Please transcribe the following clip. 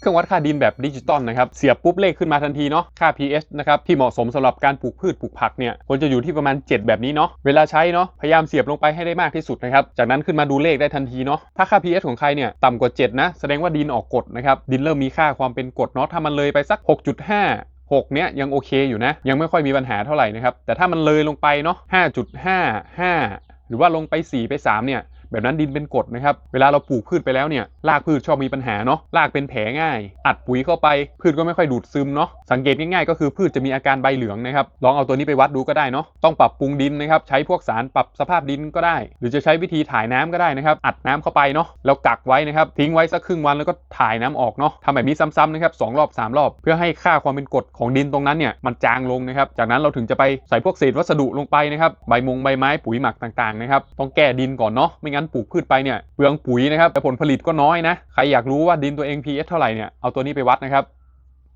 เครื่องวัดค่าดินแบบดิจิตอลนะครับ เสียบปุ๊บเลขขึ้นมาทันทีเนาะ ค่า pH นะครับ ที่เหมาะสมสำหรับการปลูกพืชปลูกผักเนี่ยควรจะอยู่ที่ประมาณ 7 แบบนี้เนาะ เวลาใช้เนาะ พยายามเสียบลงไปให้ได้มากที่สุดนะครับ จากนั้นขึ้นมาดูเลขได้ทันทีเนาะ ถ้าค่า pH ของใครเนี่ยต่ำกว่า 7 นะ แสดงว่าดินออกกรดนะครับ ดินเริ่มมีค่าความเป็นกรดเนาะ ถ้ามันเลยไปสัก 6.5 6 เนี้ยยังโอเคอยู่นะ ยังไม่ค่อยมีปัญหาเท่าไหร่นะครับ แต่ถ้ามันเลยลงไปเนาะ5.5 5 หรือว่าลงไป 4 ไป 3 เนี่ย แบบนั้นดินเป็นกรดนะครับ เวลาเราปลูกพืชไปแล้วเนี่ยรากพืชชอบมีปัญหาเนาะรากเป็นแผลง่าย อัดปุ๋ยเข้าไป พืชก็ไม่ค่อยดูดซึมเนาะสังเกตง่ายๆก็คือพืชจะมีอาการใบเหลืองนะครับลองเอาตัวนี้ไปวัดดูก็ได้เนาะต้องปรับปรุงดินนะครับใช้พวกสารปรับสภาพดินก็ได้ หรือจะใช้วิธีถ่ายน้ำก็ได้นะครับอัดน้ำเข้าไปเนาะแล้วกักไว้นะครับทิ้งไว้สักครึ่งวันแล้วก็ถ่ายน้ำออกเนาะทำแบบนี้ซ้ำๆนะครับสองรอบสามรอบ เพื่อให้ค่าความเป็นกรดของดินตรงนั้นเนี่ยมันจางลงนะครับจากนั้นเราถึงจะไปใส่พวกเศษวัสดุลงไปนะครับใบมงใบไม้ปุ๋ยหมักต่างๆนะครับต้องแก้ดินก่อนเนาะไม่งั้นปลูกพืชไปเนี่ยเปลืองปุ๋ยนะครับแต่ผลผลิตก็น้อยนะ ใครอยากรู้ว่าดินตัวเอง pH เท่าไหร่เนี่ยเอาตัวนี้ไปวัดนะครับ